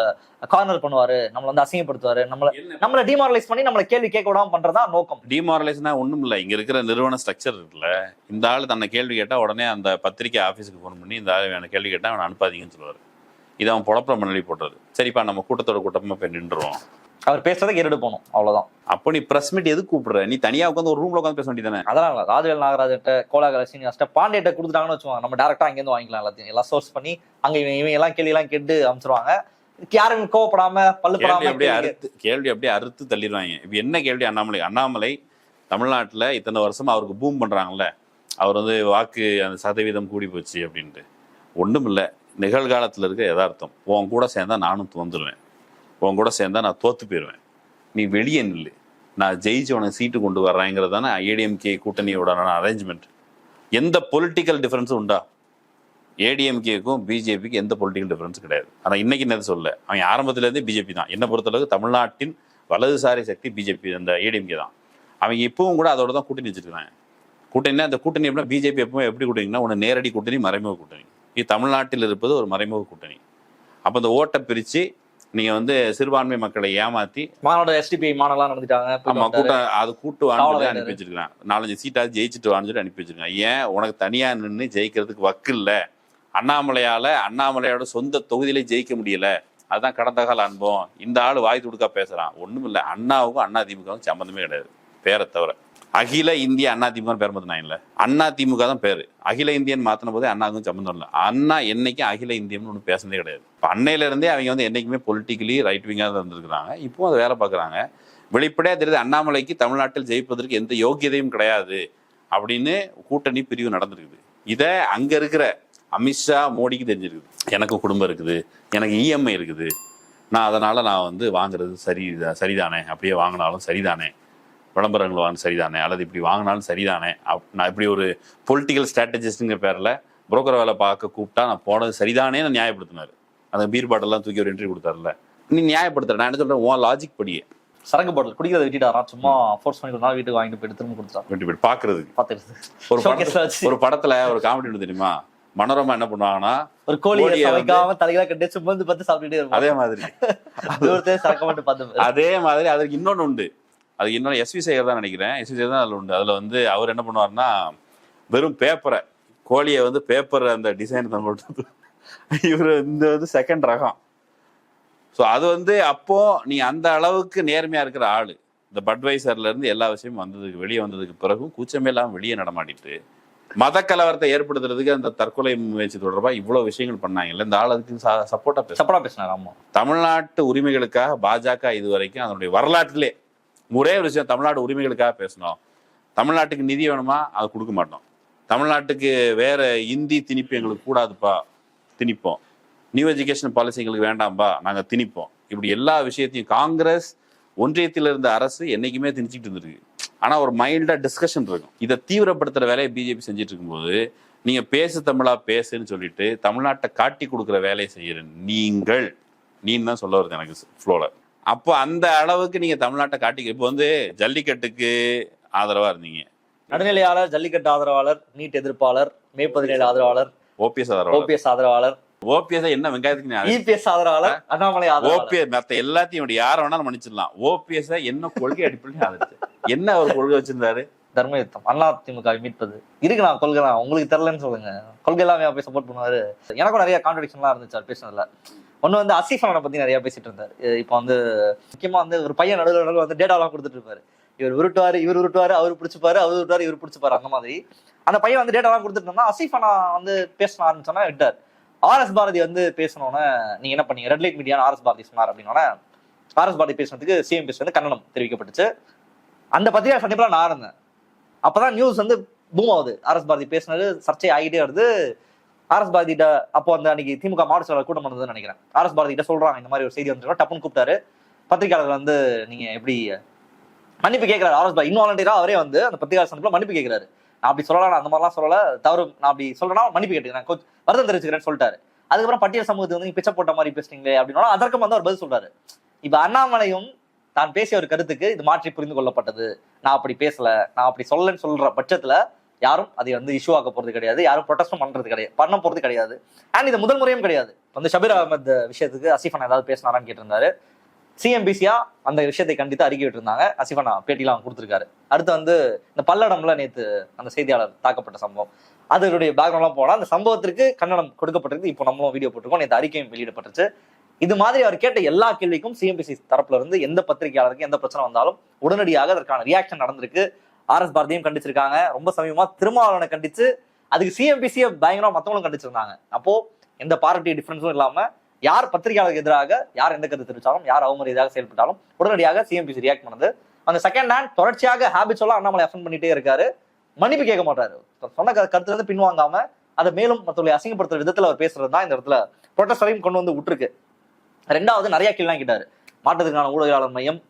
S2: கார்னர் பண்ணுவாரு நம்மள வந்து அசிங்கப்படுத்துவாரு நம்மள நம்மள டிமாரலைஸ் பண்ணி நம்மள கேள்வி கேட்க விடாம பண்றதா நோக்கம்.
S1: டிமாரலைஸ்னா ஒண்ணும் இல்லை. இங்க இருக்கிற நிறுவன ஸ்ட்ரக்சர் இருக்குல்ல. இந்த ஆள் தன்னை கேள்வி கேட்டா உடனே அந்த பத்திரிக்கை ஆஃபீஸுக்கு ஃபோன் பண்ணி இந்த ஆள் கேள்வி கேட்டா அவனை அனுப்பாதீங்கன்னு சொல்லுவாரு. இது அவன் புழப்புற மண்ணலி போடுறது சரிப்பா நம்ம கூட்டத்தோட கூட்டமா போய் நின்றுவோம்
S2: அவர் பேசுறதை கேட்டுட்டு போகணும் அவ்வளவுதான்.
S1: அப்போ நீ பிரஸ் மீட் எதுக்கு கூப்பிடுற? நீ தனியா உட்காந்து ஒரு ரூம்ல உட்காந்து பேச வேண்டியதானே
S2: அதெல்லாம் இல்ல. ராஜவேல் நாகராஜட்ட கோலாகல சீனியர்ஸ்ட பாண்டியிட்ட கொடுத்துட்டாங்கன்னு வச்சுக்கோங்க. நம்ம டேரக்டா அங்கேருந்து வாங்கிக்கலாம் எல்லாத்தையும். எல்லாம் சோர்ஸ் பண்ணி அங்க இவங்க இவங்க எல்லாம் கேள்வி எல்லாம் கேட்டு அனுப்பிச்சிருவாங்க இதுக்கு யாரும் கோவப்படாம பல்லு
S1: கேள்வி
S2: படாம
S1: அப்படியே அறுத்து கேள்வி அப்படியே அறுத்து தள்ளிடுவாங்க. இப்போ என்ன கேள்வி அண்ணாமலை? அண்ணாமலை தமிழ்நாட்டுல இத்தனை வருஷமா அவருக்கு பூம் பண்றாங்கல்ல. அவர் வந்து வாக்கு அந்த சதவீதம் கூடி போச்சு அப்படின்ட்டு. ஒண்ணும் இல்லை நிகழ்காலத்துல இருக்க யதார்த்தம் உன் கூட சேர்ந்தா நானும் வந்துடுவேன் உன் கூட சேர்ந்தா நான் தோத்து போயிடுவேன் நீ வெளியே நில்லு. நான் ஜெயிச்சு உனக்கு சீட்டு கொண்டு வர்றேங்கிறது தானே ஏடிஎம்கே கூட்டணியோட அரேஞ்ச்மெண்ட் எந்த பொலிட்டிக்கல் டிஃப்ரென்ஸும் உண்டா? ஏடிஎம்கேக்கும் பிஜேபிக்கு எந்த பொலிட்டிக்கல் டிஃபரன்ஸ் கிடையாது. ஆனால் இன்னைக்கு என்ன சொல்ல அவன் ஆரம்பத்துலேருந்தே பிஜேபி தான். என்ன பொறுத்தளவுக்கு தமிழ்நாட்டின் வலதுசாரி சக்தி பிஜேபி அந்த ஏடிஎம்கே தான். அவங்க இப்பவும் கூட அதோட தான் கூட்டணி வச்சிருக்காங்க கூட்டணினா அந்த கூட்டணி எப்படின்னா பிஜேபி எப்பவுமே எப்படி கூட்டணினா ஒன்று நேரடி கூட்டணி மறைமுக கூட்டணி. தமிழ்நாட்டில் இருப்பது ஒரு மறைமுக கூட்டணி. அப்போ இந்த ஓட்டை பிரிச்சு நீங்க வந்து சிறுபான்மை மக்களை ஏமாத்தி
S2: மாநாடு எஸ்டிபிஐ மாநாடுலாம் நடந்துட்டாங்க போயிட்டு
S1: ஆமா
S2: வந்துட்டாரு.
S1: கூட்டம் அது கூட்டு
S2: காவலர்
S1: அனுப்பி வச்சிருக்கான் நாலஞ்சு சீட்டாவது ஜெயிச்சுட்டு வான்னு சொல்லி அனுப்பி வச்சிருக்கான் ஏன்? உனக்கு தனியா நின்று ஜெயிக்கிறதுக்கு வக்கு இல்ல. அண்ணாமலையால அண்ணாமலையோட சொந்த தொகுதியிலே ஜெயிக்க முடியல. அதுதான் கடந்த கால அனுபவம். இந்த ஆள் வாய் துடுக்கா பேசுறான். ஒண்ணும் இல்ல அண்ணாவுக்கும் அண்ணா திமுகவும் சம்பந்தமே கிடையாது. பேரை தவிர. அகில இந்திய அண்ணா திமுக பேர் மற்றும் நான் இல்லை அண்ணா திமுக தான் பேர். அகில இந்தியன் மாத்தின போதே அண்ணாவுக்கும் சம்பந்தம் இல்லை. அண்ணா என்னைக்கும் அகில இந்தியம்னு ஒன்று பேசுனதே கிடையாது. இப்போ அன்னையில இருந்தே அவங்க வந்து என்னைக்குமே பொலிட்டிக்கலி ரைட் விங்காக தான் இருந்திருக்கிறாங்க. இப்போ அதை வேலை பார்க்குறாங்க. வெளிப்படையாக தெரியுது அண்ணாமலைக்கு தமிழ்நாட்டில் ஜெயிப்பதற்கு எந்த யோகியதையும் கிடையாது அப்படின்னு கூட்டணி பிரிவு நடந்திருக்குது. இதை அங்கே இருக்கிற அமித்ஷா மோடிக்கு தெரிஞ்சிருக்குது. எனக்கு குடும்பம் இருக்குது. எனக்கு இஎம்ஐ இருக்குது. நான் அதனால் நான் வந்து வாங்குறது சரி சரிதானே. அப்படியே வாங்கினாலும் சரிதானே. விளம்பரங்கள் வாங்க சரிதானே? அல்லது இப்படி வாங்கினாலும் சரிதானே? அப்- நான் இப்படி ஒரு பொலிட்டிக்கல் ஸ்ட்ராட்டஜிஸ்ட்ங்கிற பேர்ல புரோக்கர் வேலை பார்க்க கூப்பிட்டா நான் போனது சரிதானே நான் நியாயப்படுத்தினாரு. அந்த பீர் பாட்டெல்லாம் தூக்கி ஒரு இன்டர்வியூ கொடுத்தாருல நீ நியாயப்படுத்துற நான் என்ன சொல்றேன்? உன் லாஜிக் படியே
S2: சரக்கு பாட்டில் குடிக்கிறத விட்டுட்டாராம் சும்மா ஃபோர்ஸ் பண்ணி ஒரு நாள் வீட்டுக்கு வாங்கிட்டு போயிட்டு திரும்ப கொடுத்துட்டான்
S1: வெட்டி போய் பாக்குறதுக்கு
S2: பார்த்துட்டு
S1: ஒரு படத்துல. ஒரு படத்துல ஒரு காமெடி ஒன்று தெரியுமா? மனோரமா என்ன பண்ணுவாங்கன்னா
S2: ஒரு
S1: வந்து-
S2: சமைக்காம தலைகளா கட்டி சுமந்து பார்த்து சாப்பிட்டுட்டே இருப்பான்
S1: அதே மாதிரி. அதே மாதிரி. அதுக்கு இன்னொன்று உண்டு. அது இன்னொன்று எஸ்வி சேகர் தான் நினைக்கிறேன். எஸ்வி சேகர் தான் அதில் உண்டு. அதில் வந்து அவர் என்ன பண்ணுவார்னா வெறும் பேப்பரை கோழியை வந்து பேப்பர் அந்த டிசைன் தான் போட்டு இவர் இந்த வந்து செகண்ட் ரகம். ஸோ அது வந்து அப்போ நீ அந்த அளவுக்கு நேர்மையா இருக்கிற ஆளு. இந்த பட்வைசர்ல இருந்து எல்லா விஷயமும் வந்ததுக்கு வெளியே வந்ததுக்கு பிறகும் கூச்சமே இல்லாமல் வெளியே நடமாட்டிட்டு மத கலவரத்தை ஏற்படுத்துறதுக்கு அந்த தற்கொலை முயற்சி தொடர்பா இவ்வளவு விஷயங்கள் பண்ணாங்கல்ல. இந்த ஆள் அதுக்கு சப்போர்ட்டா பேச
S2: சப்பரா பேசினார் ஆமா.
S1: தமிழ்நாட்டு உரிமைகளுக்காக பாஜக இதுவரைக்கும் அதனுடைய வரலாற்றிலே ஒரே ஒரு விஷயம் தமிழ்நாடு உரிமைகளுக்காக பேசணும். தமிழ்நாட்டுக்கு நிதி வேணுமா? அது கொடுக்க மாட்டோம். தமிழ்நாட்டுக்கு வேற இந்தி திணிப்பு எங்களுக்கு கூடாதுப்பா. திணிப்போம். நியூ எஜுகேஷன் பாலிசி எங்களுக்கு வேண்டாம்பா. நாங்கள் திணிப்போம். இப்படி எல்லா விஷயத்தையும் காங்கிரஸ் ஒன்றியத்தில் இருந்த அரசு என்றைக்குமே திணிச்சிட்டு இருந்திருக்கு. ஆனால் ஒரு மைல்டாக டிஸ்கஷன் இருக்கும். இதை தீவிரப்படுத்துகிற வேலையை பிஜேபி செஞ்சுட்டு இருக்கும்போது நீங்கள் பேசு தமிழா பேசுன்னு சொல்லிட்டு தமிழ்நாட்டை காட்டி கொடுக்குற வேலையை செய்கிற நீங்கள் நீன்னு தான் சொல்ல வருது எனக்கு ஃப்ளோவில் அப்போ அந்த அளவுக்கு நீங்க தமிழ்நாட்டை காட்டி இப்போ வந்து ஜல்லிக்கட்டுக்கு ஆதரவா இருந்தீங்க.
S2: நடுநிலையாளர் ஜல்லிக்கட்டு ஆதரவாளர் நீட் எதிர்ப்பாளர் மே பதினேழு ஆதரவாளர்
S1: ஓபிஎஸ் ஆதரவா
S2: ஓபிஎஸ் ஆதரவாளர்
S1: ஓபிஎஸ் என்ன வெங்காயத்துக்கு
S2: இபிஎஸ் ஆதரவாளர் அண்ணாமலை ஆதரவாளர்.
S1: ஓபிஎஸ் மத்த எல்லாத்தையும் யாரை வேணாலும் மன்னிச்சிடலாம். ஓபிஎஸ் என்ன கொள்கை அடிப்படையில் ஆதரிச்சு? என்ன அவர் கொள்கை வச்சிருந்தாரு?
S2: தர்ம யுத்தம் அண்ணா திமுக மீட்பது. இருக்கு நான் கொள்கை தான். உங்களுக்கு தெரியலன்னு சொல்லுங்க. கொள்கை எல்லாமே போய் சப்போர்ட் பண்ணுவாரு? எனக்கும் நிறைய கான்ட்ரடிக்ஷன்லாம் இருந்துச்சு அவர் பேசினதுல. ஒன்று வந்து அசீஃப் அண்ணனை பற்றி நிறையா பேசிட்டு இருந்தார். இப்போ வந்து முக்கியமாக வந்து ஒரு பையன் நடுவில் நடுவில் வந்து டேட்டாலாம் கொடுத்துட்டு இருப்பாரு. இவர் உருட்டுவார் இவர் உருட்டுவார் அவர் பிடிச்சிப்பாரு அவர் உருட்டுவார் இவர் பிடிச்சிப்பாரு அந்த மாதிரி. அந்த பையன் வந்து டேட்டாலாம் கொடுத்துட்டு இருந்தா அசீஃப் அண்ணா வந்து பேச ஆரம்பிச்சோன்னா விட்டார். ஆர்எஸ் பாரதி வந்து பேசணும்னு நீங்கள் என்ன பண்ணீங்க? Red light media RS Bharathi சொன்னார் அப்படின்னா ஆர்எஸ் பாரதி பேசுனதுக்கு சிஎம் பேச வந்து கண்டனம் தெரிவிக்கப்பட்டுச்சு. அந்த பத்திரிகை சந்திப்பில் நான் இருந்தேன். அப்போதான் நியூஸ் வந்து பூம் ஆகுது. ஆர்எஸ் பாரதி பேசினது சர்ச்சை ஆகிட்டே வருது. ஆர்எஸ் பாரதிட்ட அப்போ அந்த அன்னைக்கு திமுக மாவட்ட செயலாளர் கூட்டம் வந்ததுன்னு நினைக்கிறேன். ஆர்எஸ் பாரதி கிட்ட சொல்றாங்க இந்த மாதிரி ஒரு செய்தி வந்து டப்புன்னு கூப்பிட்டாரு. பத்திரிகையாளர் வந்து நீங்க எப்படி மன்னிப்பு கேட்கிறாரு ஆர்எஸ் பாரதி இன்வாலண்டியரா அவரே வந்து அந்த பத்திரிகையாளர் சந்திப்பில் மன்னிப்பு கேட்கிறாரு நான் அப்படி சொல்லலாம் நான் அந்த மாதிரிலாம் சொல்லல. தவறு நான் அப்படி சொல்றேன்னா மன்னிப்பு கேட்டுக்கிறேன். கொஞ்சம் வருத்தம் தெரிவிச்சுக்கிறேன்னு சொல்லிட்டாரு. அதுக்கப்புறம் பட்டியல் சமூகத்துக்கு வந்து பிச்சை போட்ட மாதிரி பேசுறீங்களே அப்படின்னா அதற்கும் வந்து அவர் பதில் சொல்றாரு. இப்ப அண்ணாமலையும் தான் பேசிய ஒரு கருத்துக்கு இது மாற்றி புரிந்து கொள்ளப்பட்டது. நான் அப்படி பேசல நான் அப்படி சொல்லலன்னு சொல்ற பட்சத்துல யாரும் அதை வந்து இஷ்யூ ஆக்க போறது கிடையாது. யாரும் ப்ரொடெஸ்டும் பண்றது கிடையாது. பண்ண போறது கிடையாது. அண்ட் இது முதல் முறையும் கிடையாது. வந்து ஷபீர் அகமது விஷயத்துக்கு அசிஃபன் ஏதாவது பேசினாரான்னு கேட்டிருந்தாரு. சிஎம்பிசியா அந்த விஷயத்தை கண்டித்து அறிக்கை விட்டுருந்தாங்க. அசிஃபனா பேட்டிலாம் கொடுத்துருக்காரு. அடுத்து வந்து இந்த பல்லடம்ல நேத்து அந்த செய்தியாளர் தாக்கப்பட்ட சம்பவம். அதனுடைய பேக்ரவுண்ட்லாம் போனால் அந்த சம்பவத்திற்கு கன்னடம் கொடுக்கப்பட்டிருக்கு. இப்போ நம்மளும் வீடியோ போட்டிருக்கோம். நேற்று அறிக்கையும் வெளியிடப்பட்டுச்சு இது மாதிரி அவர் கேட்ட எல்லா கேள்விக்கும் சிஎம்பிசி தரப்புல இருந்து எந்த பத்திரிகையாளருக்கு எந்த பிரச்சனை வந்தாலும் உடனடியாக அதற்கான ரியாக்ஷன் நடந்திருக்கு. ஆர் எஸ் பாரதியும் கண்டிச்சிருக்காங்க. ரொம்ப சமீபமா திருமாவளவனை கண்டிச்சு அதுக்கு சிஎம்பிசியை பயங்கரமா மத்தவங்களும் கண்டிச்சிருந்தாங்க. அப்போ எந்த பார்ட்டி டிஃபரன்ஸும் இல்லாம யார் பத்திரிகையாளருக்கு எதிராக யார் எந்த கருத்து தெரிவித்தாலும் யார் அவமரியாதையாக செயல்பட்டாலும் உடனடியாக சிஎம்பிசி ரியாக்ட் பண்ணது. அந்த செகண்ட் ஹேண்ட் தொடர்ச்சியாக ஹேபிட்ஸ் எல்லாம் அண்ணாமலை அஃபன் பண்ணிட்டே இருக்காரு. மன்னிப்பு கேட்க மாட்டாரு. சொன்ன க- கருத்துல இருந்து பின்வாங்காம அதை மேலும் மற்றவர்களை அசிங்கப்படுத்துற விதத்துல அவர் பேசுறது தான் இந்த இடத்துல ப்ரொட்டஸ்டரையும் கொண்டு வந்து விட்டுருக்கு. ரெண்டாவது நிறைய கேள்வி கேட்டாரு மாற்றத்துக்கான ஊடகவியலாளர் மையம்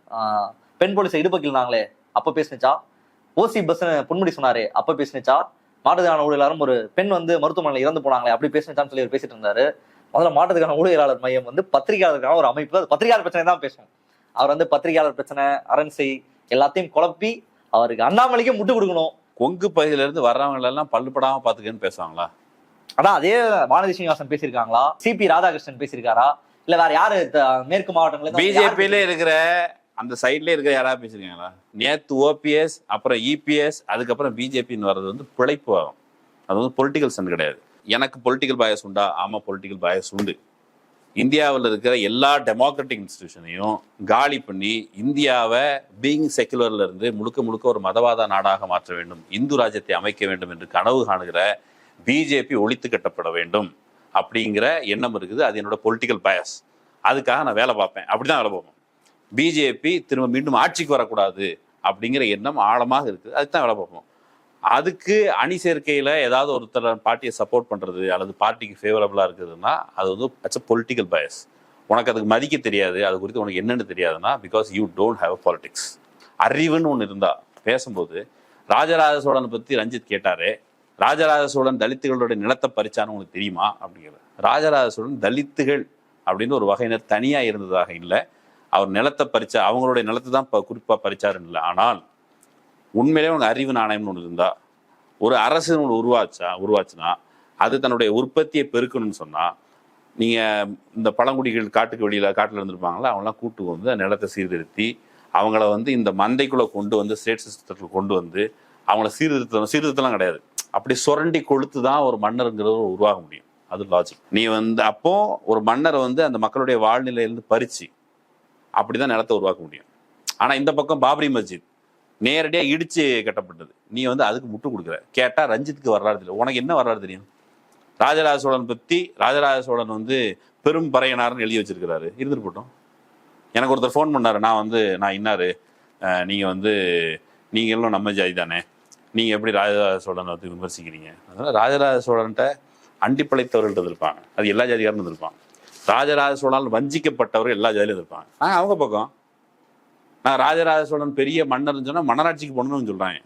S2: பெண் போலீஸை இடுப்பக்கில்னாங்களே அப்ப பேசுனுச்சா? ஓசி பஸ் பொன்முடி சொன்னாரு. அப்ப பேசுனுச்சா? மாற்றுத்திறனான ஊழியராளரும் ஒரு பெண் வந்து மருத்துவமனையில் இறந்து போனாங்களே அப்படி பேசுனுச்சான்னு சொல்லி அவர் பேசிட்டு இருந்தாரு. முதல்ல மாற்றத்துக்கான ஊழியராளர் மையம் வந்து பத்திரிகையாளருக்கான ஒரு அமைப்பு. அது பத்திரிகையாளர் பிரச்சனை தான் பேசும் அவர் வந்து பத்திரிகையாளர் பிரச்சனை அரண்சை எல்லாத்தையும் குழப்பி அவருக்கு அண்ணாமலைக்கு முட்டு கொடுக்கணும்.
S1: கொங்கு பகுதியில இருந்து வர்றவங்க எல்லாம் பல்லுப்படாம பாத்துக்கன்னு பேசுவாங்களா?
S2: ஆனா அதே வானதி சீனிவாசன் பேசியிருக்காங்களா? சிபி ராதாகிருஷ்ணன் பேசியிருக்காரா? இல்ல வேற யாரு? மேற்கு மாவட்டங்கள்ல
S1: பிஜேபியில இருக்கிற அந்த சைட்ல இருக்கிற யாராவது பேசிருக்காங்களா? நேத்து ஓபிஎஸ் அப்புறம் இபிஎஸ் அதுக்கப்புறம் பிஜேபின்னு வர்றது வந்து பிழைப்பு ஆகும். அது வந்து பொலிட்டிக்கல் சன் கிடையாது. எனக்கு பொலிட்டிக்கல் பயஸ் உண்டா? ஆமா பொலிட்டிக்கல் பயஸ் உண்டு. இந்தியாவில் இருக்கிற எல்லா டெமோக்ராட்டிக் இன்ஸ்டிடியூஷனையும் காலி பண்ணி இந்தியாவை பீயிங் செக்குலர்ல இருந்து முழுக்க முழுக்க ஒரு மதவாத நாடாக மாற்ற வேண்டும். இந்து ராஜ்யத்தை அமைக்க வேண்டும் என்று கனவு காணுகிற பிஜேபி ஒழித்து கட்டப்பட வேண்டும் அப்படிங்கிற எண்ணம் இருக்குது. அது என்னோட பொலிட்டிக்கல் பயஸ் அதுக்காக நான் வேலை பார்ப்பேன். அப்படிதான் வேலை பார்ப்பேன் பிஜேபி திரும்ப மீண்டும் ஆட்சிக்கு வரக்கூடாது அப்படிங்கிற எண்ணம் ஆழமாக இருக்குது. அதுக்கு தான் வேலை பார்ப்போம். அதுக்கு அணி சேர்க்கையில் ஏதாவது ஒருத்தர் பார்ட்டியை சப்போர்ட் பண்ணுறது அல்லது பார்ட்டிக்கு ஃபேவரபுளாக இருக்குதுன்னா அது வந்து அட்ஸ் அ பொலிட்டிக்கல் பயஸ் உனக்கு அதுக்கு மதிக்க தெரியாது. அது குறித்து உனக்கு என்னென்னு தெரியாதுன்னா because you don't have a politics அறிவுன்னு ஒன்று இருந்தால் பேசும்போது ராஜராஜ சோழனை பற்றி ரஞ்சித் கேட்டாரே ராஜராஜ சோழன் தலித்துகளோட நிலத்தை பறிச்சான்னு உனக்கு தெரியுமா? அப்படிங்கிறது ராஜராஜ சோழன் தலித்துகள் அப்படின்னு ஒரு வகையினர் தனியாக இருந்ததாக இல்லை. அவர் நிலத்தை பறிச்சா அவங்களுடைய நிலத்தை தான் இப்போ குறிப்பாக பறிச்சாருன்னு இல்லை. ஆனால் உண்மையிலே உனக்கு அறிவு நாணயம்னு ஒன்று இருந்தா ஒரு அரசு ஒன்று உருவாச்சா உருவாச்சுன்னா அது தன்னுடைய உற்பத்தியை பெருக்கணும்னு சொன்னால் நீங்கள் இந்த பழங்குடிகள் காட்டுக்கு வெளியில் காட்டில் இருந்திருப்பாங்களா அவங்களாம் கூட்டு வந்து அந்த நிலத்தை சீர்திருத்தி அவங்கள வந்து இந்த மந்தைக்குள்ளே கொண்டு வந்து ஸ்டேட் சிஸ்டத்தில் கொண்டு வந்து அவங்கள சீர்திருத்தம் சீர்திருத்தலாம் கிடையாது. அப்படி சுரண்டி கொளுத்து தான் ஒரு மன்னருங்கிறது உருவாக முடியும். அது லாஜிக் நீ வந்து அப்போ ஒரு மன்னரை வந்து அந்த மக்களுடைய வாழ்நிலையிலேருந்து பறிச்சு அப்படிதான் நிலத்தை உருவாக்க முடியும். ஆனா இந்த பக்கம் பாபரி மஸ்ஜித் நேரடியாக இடிச்சு கட்டப்பட்டது. நீ வந்து அதுக்கு முட்டு கொடுக்குற. கேட்டா ரஞ்சித்துக்கு வரலாறு தெரியும். உனக்கு என்ன வரலாறு தெரியும்? ராஜராஜ சோழன் பத்தி ராஜராஜ சோழன் வந்து பெரும் பறையனார்னு எழுதி வச்சிருக்கிறாரு. இருந்துட்டு போட்டோம். எனக்கு ஒருத்தர் ஃபோன் பண்ணாரு. நான் வந்து நான் இன்னாரு? நீங்கள் நீங்க வந்து நீங்களும் நம்ம ஜாதி தானே? நீங்க எப்படி ராஜராஜ சோழனை வந்து விமர்சிக்கிறீங்க? அதனால ராஜராஜ சோழன்ட்ட அண்டி பிழைத்தவர்கள் இருப்பாங்க அது எல்லா ஜாதிகாரும் இருந்திருப்பாங்க ராஜராஜ சோழனால் வஞ்சிக்கப்பட்டவர்கள் எல்லா ஜாதியிலும் இருப்பாங்க நாங்கள் அவங்க பக்கம். நான் ராஜராஜ சோழன் பெரிய மன்னர்னு சொன்னா மன்னராட்சிக்கு போகணும்னு சொல்கிறாங்க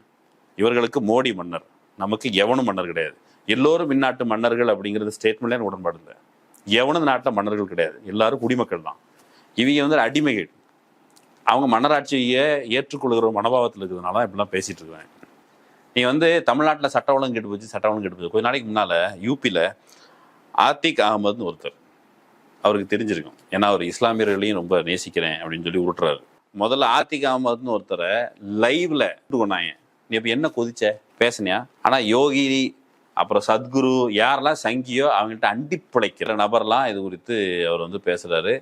S1: இவர்களுக்கு மோடி மன்னர். நமக்கு எவனும் மன்னர் கிடையாது. எல்லோரும் இந்நாட்டு மன்னர்கள் அப்படிங்கிறது ஸ்டேட்மெண்ட்ல உடன்பாடு இல்லை. எவனும் இந்த நாட்டில் மன்னர்கள் கிடையாது. எல்லாரும் குடிமக்கள் தான். இவங்க வந்து அடிமைகள். அவங்க மன்னராட்சியை ஏற்றுக்கொள்கிற மனபாவத்தில் மனோபாவத்தில் இருக்கிறதுனால தான் இப்படிலாம் பேசிட்டு இருக்காங்க. நீ வந்து தமிழ்நாட்டில் சட்ட ஒழுங்கு கெட்டு போச்சு சட்ட ஒழுங்கு கெட்டு போச்சு. கொஞ்ச நாளைக்கு முன்னால யூபியில் ஆத்திக் அகமதுன்னு ஒருத்தர். அவருக்கு தெரிஞ்சிருக்கும். ஏன்னா அவர் இஸ்லாமியர்களையும் ரொம்ப நேசிக்கிறேன் அப்படின்னு சொல்லி உருட்டுறாரு. முதல்ல ஆர்த்திக் அகமதுன்னு ஒருத்தரை லைவ்ல கொண்டாங்க நீ இப்ப என்ன கொதிச்ச? பேசுனியா? ஆனா யோகி அப்புறம் சத்குரு யாரெல்லாம் சங்கியோ அவங்கள்ட்ட அண்டி பிழைக்கிற நபர்லாம் இது குறித்து அவர் வந்து பேசுறாரு.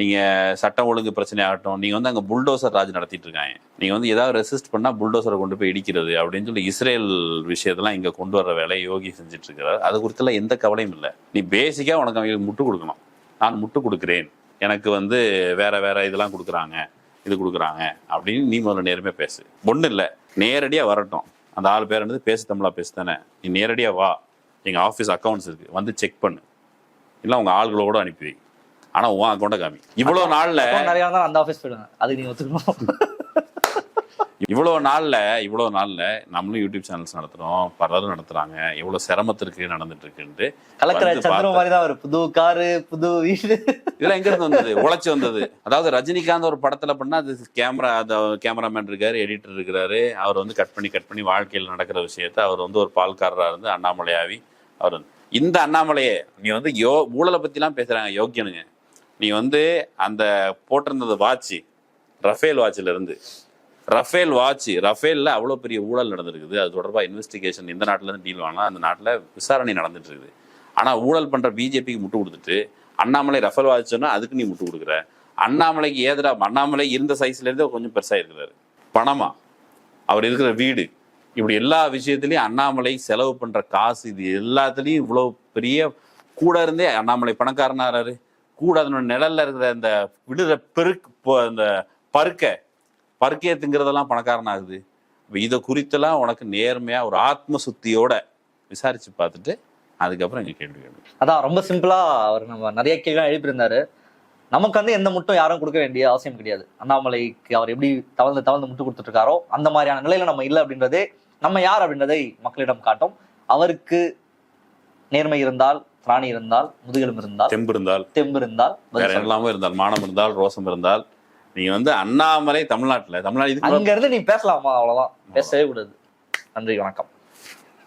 S1: நீங்க சட்டம் ஒழுங்கு பிரச்சனை ஆகட்டும் நீங்க வந்து அங்க புல்டோசர் ராஜ் நடத்திட்டு இருக்காங்க. நீங்க வந்து ஏதாவது ரெசிஸ்ட் பண்ணா புல்டோசரை கொண்டு போய் இடிக்கிறது அப்படின்னு சொல்லி இஸ்ரேல் விஷயத்தெல்லாம் இங்க கொண்டு வர வேலையை யோகி செஞ்சுட்டு இருக்கிறார். அது குறித்தெல்லாம் எந்த கவலையும் இல்லை. நீ பேசிக்கா உனக்கு அவங்களுக்கு முட்டு கொடுக்கணும். நான் முட்டு கொடுக்கிறேன். எனக்கு வந்து வேற வேற இதெல்லாம் கொடுக்குறாங்க. இது கொடுக்குறாங்க. அப்படின்னு நீ முதல்ல நேர்மையா பேசு. ஒன்றும் இல்லை. நேரடியா வரட்டும். அந்த ஆள் பேர் என்னது? பேசு தமிழா பேசு தானே. நீ நேரடியா வா. எங்க ஆஃபீஸ் அக்கௌண்ட்ஸ் இருக்கு. வந்து செக் பண்ணு. இல்லை உங்க ஆள்களோட அனுப்பி வை. ஆனா உன் அக்கௌண்ட்டை காமி. இவ்வளோ நாள்ல
S2: நிறைய அந்த ஆஃபீஸ் போயிடுங்க அதுக்கு நீங்க ஒத்துக்கணும்.
S1: இவ்வளோ நாள்ல இவ்வளோ நாள்ல நம்மளும் யூடியூப் சேனல்ஸ் நடத்துறோம் பலரும் நடத்துறாங்க எவ்வளவு சிரமத்திற்கு நடந்துட்டு இருக்குன்ட்டு
S2: கலக்கிற சந்திரம் மாதிரி தான் ஒரு புது காரு புது வீடு.
S1: இதெல்லாம் எங்க இருந்து வந்தது? உழைச்சு வந்தது. அதாவது ரஜினிகாந்த் ஒரு படத்துல பண்ணா அது கேமரா அந்த கேமராமேன் இருக்காரு எடிட்டர் இருக்கிறாரு அவர் வந்து கட் பண்ணி கட் பண்ணி வாழ்க்கையில் நடக்கிற விஷயத்த அவர் வந்து ஒரு பால்காரரா இருந்து அண்ணாமலையாவி அவர் இந்த அண்ணாமலையே நீ வந்து யோ ஊழலை பத்திலாம் பேசுறாங்க யோக்கியனுங்க. நீ வந்து அந்த போட்டிருந்தது வாட்ச் ரஃபேல் வாட்ச்ல இருந்து ரஃபேல் வாட்ச் ரஃபேல்ல அவ்வளோ பெரிய ஊழல் நடந்திருக்குது. அது தொடர்பாக இன்வெஸ்டிகேஷன் இந்த நாட்டிலேருந்து டீல் வாங்கினா அந்த நாட்டில் விசாரணை நடந்துட்டு இருக்குது ஆனா ஊழல் பண்ற பிஜேபிக்கு முட்டு கொடுத்துட்டு அண்ணாமலை ரஃபேல் வாட்ச் அதுக்கு நீ முட்டு கொடுக்குற. அண்ணாமலைக்கு ஏதரா அண்ணாமலை இருந்த சைஸ்ல இருந்து கொஞ்சம் பெருசா இருக்கிறாரு. பணமா? அவர் இருக்கிற வீடு. இப்படி எல்லா விஷயத்துலயும் அண்ணாமலை செலவு பண்ற காசு இது எல்லாத்துலயும் இவ்வளவு பெரிய கூட இருந்தே அண்ணாமலை பணக்காரனாராரு. கூட அதனோட நிழல்ல இருக்கிற அந்த விடுற பெருக்கு அந்த இந்த பருக்க பருக்கையை திங்கிறதெல்லாம் பணக்காரனாகுது. இப்போ இதை குறித்தெல்லாம் உனக்கு நேர்மையா ஒரு ஆத்ம சுத்தியோட விசாரிச்சு பார்த்துட்டு அதுக்கப்புறம் எங்க கேள்வி கேள்வி
S2: அதான் ரொம்ப சிம்பிளா அவர் நம்ம நிறைய கேள்வி எழுப்பியிருந்தாரு. நமக்கு வந்து எந்த முட்டும் யாரும் கொடுக்க வேண்டிய அவசியம் கிடையாது. அண்ணாமலைக்கு அவர் எப்படி தவழ்ந்து தவழ்ந்து முட்டு கொடுத்துட்டு இருக்காரோ அந்த மாதிரியான நிலையில நம்ம இல்லை அப்படின்றதே நம்ம யார் அப்படின்றதை மக்களிடம் காட்டும். அவருக்கு நேர்மை இருந்தால் திராணி இருந்தால் முதுகெலும் இருந்தால்
S1: தெம்பு இருந்தால்
S2: தெம்பு இருந்தால்.
S1: எல்லாமே இருந்தால் மானம் இருந்தால் ரோசம் இருந்தால் நீங்க வந்து அண்ணாமலை தமிழ்நாட்டுல தமிழ்நாடு
S2: அங்க இருந்து நீ பேசலாமா அவ்வளவுதான். பேசவே கூடாது. நன்றி வணக்கம்.